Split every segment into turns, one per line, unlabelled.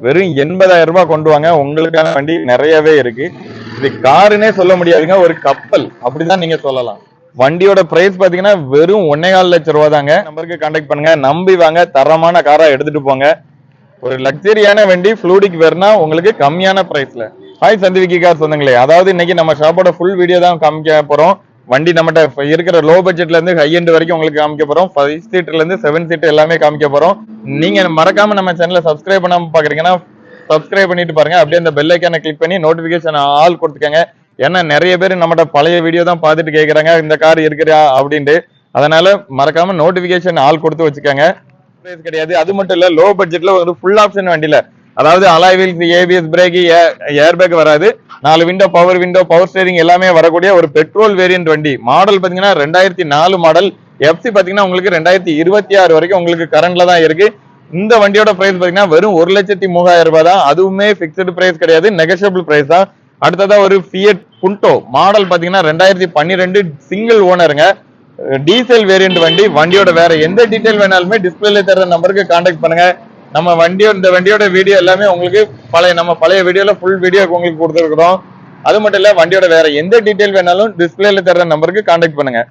வெறும் எண்பதாயிரம் ரூபாய் கொண்டு வாங்க. உங்களுக்கான வண்டி நிறையவே இருக்கு. இது காருன்னே சொல்ல முடியாதுங்க. ஒரு கப்பல். அப்படிதான் நீங்க சொல்லலாம். வண்டியோட பிரைஸ் பாத்தீங்கன்னா வெறும் ஒன்னே கால் லட்சம் ரூபா தாங்க. நம்பருக்கு கான்டாக்ட் பண்ணுங்க. நம்பி வாங்க. தரமான காரா எடுத்துட்டு போங்க. ஒரு லக்ஸரியான வண்டி ஃப்ளூடிக் வேறுனா உங்களுக்கு கம்மியான பிரைஸ்ல ஹாய் சந்திவிக்கி கார் சொந்தங்களே. அதாவது இன்னைக்கு நம்ம ஷாப்போட ஃபுல் வீடியோ தான் காமிக்க போறோம். வண்டி நம்மகிட்ட இருக்கிற லோ பட்ஜெட்ல இருந்து ஹை எண்ட் வரைக்கும் உங்களுக்கு காமிக்க போறோம். ஃபைவ் சீட்ல இருந்து செவன் சீட் எல்லாமே காமிக்க போறோம். நீங்க மறக்காம நம்ம சேனலை சப்ஸ்கிரைப் பண்ணாம பாக்குறீங்கன்னா சப்ஸ்கிரைப் பண்ணிட்டு பாருங்க. அப்படியே அந்த பெல் ஐக்கானை கிளிக் பண்ணி நோட்டிபிகேஷன் ஆல் கொடுத்துக்கங்க. ஏன்னா நிறைய பேர் நம்மகிட்ட பழைய வீடியோ தான் பார்த்துட்டு கேட்குறாங்க இந்த கார் இருக்கிறா அப்படின்ட்டு. அதனால மறக்காம நோட்டிபிகேஷன் ஆல் கொடுத்து வச்சுக்கோங்க. கிடையாது. அது மட்டும் இல்ல லோ பட்ஜெட்ல ஒரு ஃபுல் ஆப்ஷன் வண்டியில அதாவது alloy wheels ABS brake air bag வராது. நாலு window power window power steering எல்லாமே வரக்கூடிய ஒரு பெட்ரோல் வேரியன்ட் வண்டி. மாடல் பாத்தீங்கன்னா ரெண்டாயிரத்தி நாலு மாடல் எஃப்சி பாத்தீங்கன்னா உங்களுக்கு ரெண்டாயிரத்தி இருபத்தி ஆறு வரைக்கும் உங்களுக்கு கரண்ட்ல தான் இருக்கு. இந்த வண்டியோட பிரைஸ் பாத்தீங்கன்னா வெறும் ஒரு லட்சத்தி மூவாயிரம் ரூபாய் தான். அதுவுமே பிக்சடு பிரைஸ் கிடையாது நெகஷியபிள் பிரைஸ் தான். அடுத்ததா ஒரு ஃபியட் புண்டோ மாடல் பாத்தீங்கன்னா ரெண்டாயிரத்தி பன்னிரெண்டு சிங்கிள் ஓனருங்க டீசல் வேரியன்ட் வண்டி. வண்டியோட வேற எந்த டீட்டெயில் வேணாலுமே டிஸ்பிளேல தர நம்பருக்கு கான்டாக்ட் பண்ணுங்க. நம்ம வண்டியோ இந்த வண்டியோட வீடியோ எல்லாமே உங்களுக்கு பழைய நம்ம பழைய வீடியோல ஃபுல் வீடியோ உங்களுக்கு கொடுத்துருக்குறோம். அது மட்டும் இல்ல வண்டியோட வேற எந்த டீட்டெயில் வேணாலும் டிஸ்பிளேல தர நம்பருக்கு காண்டாக்ட் பண்ணுங்க.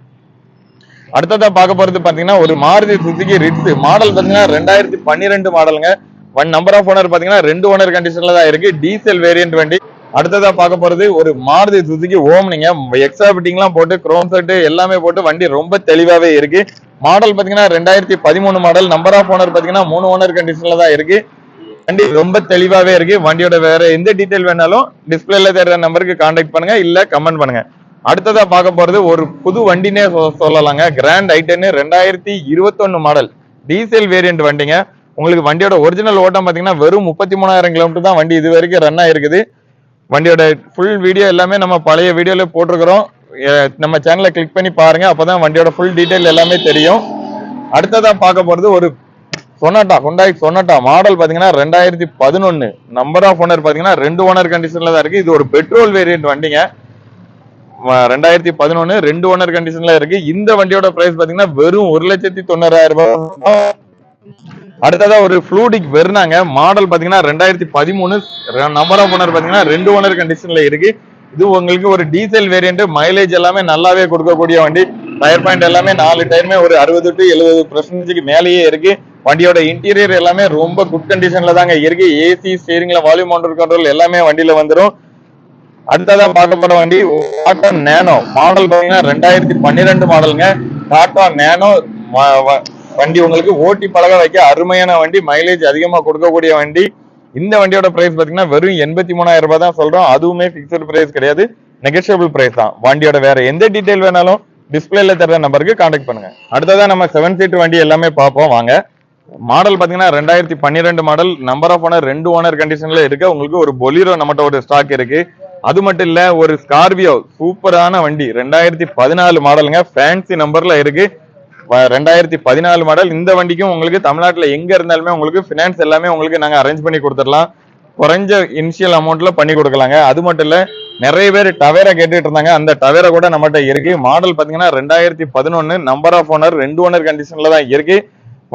அடுத்ததா பார்க்க போறது பாத்தீங்கன்னா ஒரு மாருதி சுசுகி ரிட்ஸ் மாடல் பாத்தீங்கன்னா ரெண்டாயிரத்தி பன்னிரெண்டு மாடலுங்க ஒன் நம்பர் ஆஃப் ஓனர் பாத்தீங்கன்னா ரெண்டு ஓனர் கண்டிஷன்ல தான் இருக்கு. டீசல் வேரியன்ட் வண்டி. அடுத்ததா பார்க்க போறது ஒரு மாருதி சுசுகி ஓம்னிங்க. எக்ஸ்ட்ரா ஃபிட்டிங்லாம் போட்டு குரோம் செட்டு எல்லாமே போட்டு வண்டி ரொம்ப தெளிவாவே இருக்கு. மாடல் பாத்தீங்கன்னா ரெண்டாயிரத்தி பதிமூணு மாடல் நம்பர் ஆஃப் ஓனர் பாத்தீங்கன்னா மூணு ஓனர் கண்டிஷன்ல தான் இருக்கு. வண்டி ரொம்ப தெளிவாவே இருக்கு. வண்டியோட வேற எந்த டீட்டெயில் வேணாலும் டிஸ்பிளேல தேடுற நம்பருக்கு கான்டாக்ட் பண்ணுங்க. இல்ல கமெண்ட் பண்ணுங்க. அடுத்ததா பார்க்க போறது ஒரு புது வண்டினே சொ- சொல்லலாங்க. கிராண்ட் ஐட்டன் ரெண்டாயிரத்தி இருபத்தொன்னு மாடல் டீசல் வேரியன்ட் வண்டிங்க. உங்களுக்கு வண்டியோட ஒரிஜினல் ஓட்டம் பாத்தீங்கன்னா வெறும் முப்பத்தி மூணாயிரம் கிலோமீட்டர் தான் வண்டி இது வரைக்கும் ரன் ஆயிருக்குது. வண்டியோட ஃபுல் வீடியோ எல்லாமே நம்ம பழைய வீடியோல போட்டிருக்கிறோம். நம்ம சேனலை கிளிக் பண்ணி பாருங்க அப்பதான் வண்டியோட ஃபுல் டீட்டெயில் எல்லாமே தெரியும். அடுத்ததா பார்க்க போறது ஒரு சொனாட்டா ஹுண்டாய் சொனாட்டா மாடல் பாத்தீங்கன்னா ரெண்டாயிரத்தி பதினொன்னு. நம்பர் ஆஃப் ஓனர் பாத்தீங்கன்னா ரெண்டு ஓனர் கண்டிஷன்ல தான் இருக்கு. இது ஒரு பெட்ரோல் வேரியன்ட் வண்டிங்க. ரெண்டாயிரத்தி பதினொன்னு ரெண்டு ஓனர் கண்டிஷன்ல இருக்கு. இந்த வண்டியோட பிரைஸ் பாத்தீங்கன்னா வெறும் ஒரு லட்சத்தி தொண்ணூறாயிரம் ரூபாய் அடுத்ததா ஒரு ஃப்ளூடிக் வெறுனாங்க. மாடல் பாத்தீங்கன்னா ரெண்டாயிரத்தி பதிமூணு நம்பர் ஆஃப் ஓனர் பாத்தீங்கன்னா ரெண்டு ஓனர் கண்டிஷன்ல இருக்கு. இது உங்களுக்கு ஒரு டீசல் வேரியன்ட் மைலேஜ் எல்லாமே நல்லாவே கொடுக்கக்கூடிய வண்டி. டயர் பாயிண்ட் எல்லாமே நாலு டயருமே ஒரு அறுபது டு எழுபது பர்சன்டேஜுக்கு மேலேயே இருக்கு. வண்டியோட இன்டீரியர் எல்லாமே ரொம்ப குட் கண்டிஷன்ல தாங்க இருக்கு. ஏசி ஸ்டீரிங்ல வால்யூம் மவுண்டர் கண்ட்ரோல் எல்லாமே வண்டியில வந்துடும் அடுத்ததா பார்க்க போற வண்டி டாடா நேனோ மாடல் பாத்தீங்கன்னா ரெண்டாயிரத்தி பன்னிரெண்டு மாடலுங்க டாடா நேனோ வண்டி உங்களுக்கு ஓட்டி பழக வைக்க அருமையான வண்டி மைலேஜ் அதிகமா கொடுக்கக்கூடிய வண்டி. இந்த வண்டியோட பிரைஸ் பாத்தீங்கன்னா வெறும் எண்பத்தி மூணாயிரம் ரூபாய் தான் சொல்றோம். அதுவுமே பிக்சட் பிரைஸ் கிடையாது. நெகஷியபிள் பிரைஸ் தான். வண்டியோட வேற எந்த டீட்டெயில் வேணாலும் டிஸ்பிளேல தர நம்பருக்கு கான்டாக்ட் பண்ணுங்க. அடுத்ததான் நம்ம செவன் சீட் வண்டி எல்லாமே பார்ப்போம். வாங்க. மாடல் பாத்தீங்கன்னா ரெண்டாயிரத்தி பன்னிரெண்டு மாடல் நம்பர் ஆஃப் ஓனர் ரெண்டு ஓனர் கண்டிஷன்ல இருக்கு. உங்களுக்கு ஒரு பொலிரோ நம்மகிட்ட ஒரு ஸ்டாக் இருக்கு. அது மட்டும் இல்ல ஒரு ஸ்கார்பியோ சூப்பரான வண்டி. ரெண்டாயிரத்தி பதினாலு மாடலுங்க ஃபேன்சி நம்பர்ல இருக்கு. ரெண்டாயிரத்தி பதினாலு மாடல் இந்த வண்டிக்கும் உங்களுக்கு தமிழ்நாட்டில் எங்க இருந்தாலுமே உங்களுக்கு ஃபினான்ஸ் எல்லாமே உங்களுக்கு நாங்கள் அரேஞ்ச் பண்ணி கொடுத்துடலாம். குறைஞ்ச இனிஷியல் அமௌண்ட்ல பண்ணி கொடுக்கலாங்க. அது மட்டும் இல்ல நிறைய பேர் டவேரா கேட்டுட்டு இருந்தாங்க. அந்த டவேரா கூட நம்மகிட்ட இருக்கு. மாடல் பாத்தீங்கன்னா ரெண்டாயிரத்தி பதினொன்னு நம்பர் ஆஃப் ஓனர் ரெண்டு ஓனர் கண்டிஷன்ல தான் இருக்கு.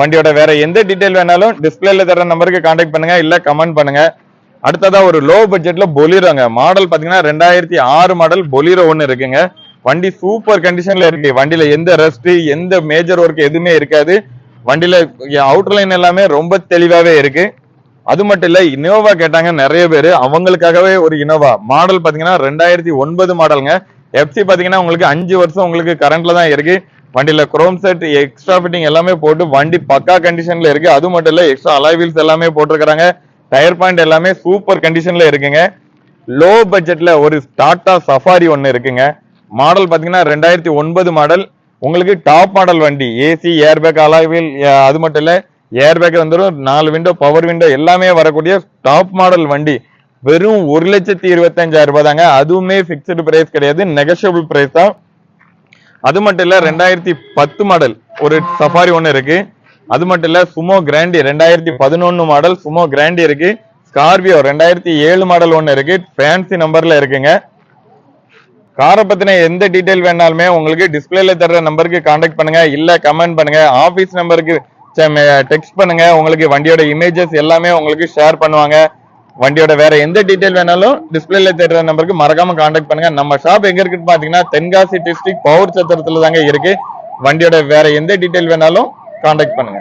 வண்டியோட வேற எந்த டீட்டெயில் வேணாலும் டிஸ்பிளேல தர நம்பருக்கு கான்டாக்ட் பண்ணுங்க. இல்ல கமெண்ட் பண்ணுங்க. அடுத்ததா ஒரு லோ பட்ஜெட்ல பொலிரோங்க மாடல் பாத்தீங்கன்னா ரெண்டாயிரத்தி ஆறு மாடல் பொலிரோ ஒன்று இருக்குங்க. வண்டி சூப்பர் கண்டிஷன்ல இருக்கு. வண்டியில எந்த ரெஸ்ட் எந்த மேஜர் ஒர்க் எதுவுமே இருக்காது. வண்டியில அவுட்டர் லைன் எல்லாமே ரொம்ப தெளிவாவே இருக்கு. அது மட்டும் இல்ல இனோவா கேட்டாங்க நிறைய பேர். அவங்களுக்காகவே ஒரு இனோவா மாடல் பாத்தீங்கன்னா ரெண்டாயிரத்தி ஒன்பது மாடலுங்க எஃப்சி பாத்தீங்கன்னா உங்களுக்கு அஞ்சு வருஷம் உங்களுக்கு கரண்ட்ல தான் இருக்கு. வண்டியில குரோம் செட் எக்ஸ்ட்ரா ஃபிட்டிங் எல்லாமே போட்டு வண்டி பக்கா கண்டிஷன்ல இருக்கு. அது மட்டும் இல்ல எக்ஸ்ட்ரா அலாய் வீல்ஸ் எல்லாமே போட்டிருக்காங்க டயர் பாயிண்ட் எல்லாமே சூப்பர் கண்டிஷன்ல இருக்குங்க. லோ பட்ஜெட்ல ஒரு டாடா சஃபாரி ஒன்னு இருக்குங்க. மாடல் பார்த்தீங்கன்னா ரெண்டாயிரத்தி ஒன்பது மாடல். உங்களுக்கு டாப் மாடல் வண்டி ஏசி ஏர்பேக் அலாவில் அது மட்டும் இல்லை ஏர்பேக் வந்துடும் நாலு விண்டோ பவர் விண்டோ எல்லாமே வரக்கூடிய டாப் மாடல் வண்டி. வெறும் ஒரு லட்சத்தி இருபத்தஞ்சாயிரம் ரூபாய் தாங்க. அதுவுமே பிக்சடு பிரைஸ் கிடையாது நெகஷியபிள் பிரைஸ் தான். அது மட்டும் இல்லை ரெண்டாயிரத்தி பத்து மாடல் ஒரு சஃபாரி ஒன்று இருக்கு. அது மட்டும் இல்லை சுமோ கிராண்டி ரெண்டாயிரத்தி பதினொன்று மாடல் சுமோ கிராண்டி இருக்கு. ஸ்கார்பியோ ரெண்டாயிரத்தி ஏழு மாடல் ஒன்று இருக்கு. ஃபேன்சி நம்பர்ல இருக்குங்க. காரை பத்தின எந்த டீட்டெயில் வேணாலுமே உங்களுக்கு டிஸ்பிளேல தர்ற நம்பருக்கு காண்டாக்ட் பண்ணுங்க. இல்ல கமெண்ட் பண்ணுங்க. ஆபீஸ் நம்பருக்கு டெக்ஸ்ட் பண்ணுங்க. உங்களுக்கு வண்டியோட இமேஜஸ் எல்லாமே உங்களுக்கு ஷேர் பண்ணுவாங்க. வண்டியோட வேற எந்த டீட்டெயில் வேணாலும் டிஸ்பிளேல தேடுற நம்பருக்கு மறக்காம காண்டாக்ட் பண்ணுங்க. நம்ம ஷாப் எங்க இருக்குன்னு பாத்தீங்கன்னா தென்காசி டிஸ்ட்ரிக்ட் பவுர் சத்திரத்துல தாங்க இருக்கு. வண்டியோட வேற எந்த டீட்டெயில் வேணாலும் காண்டாக்ட் பண்ணுங்க.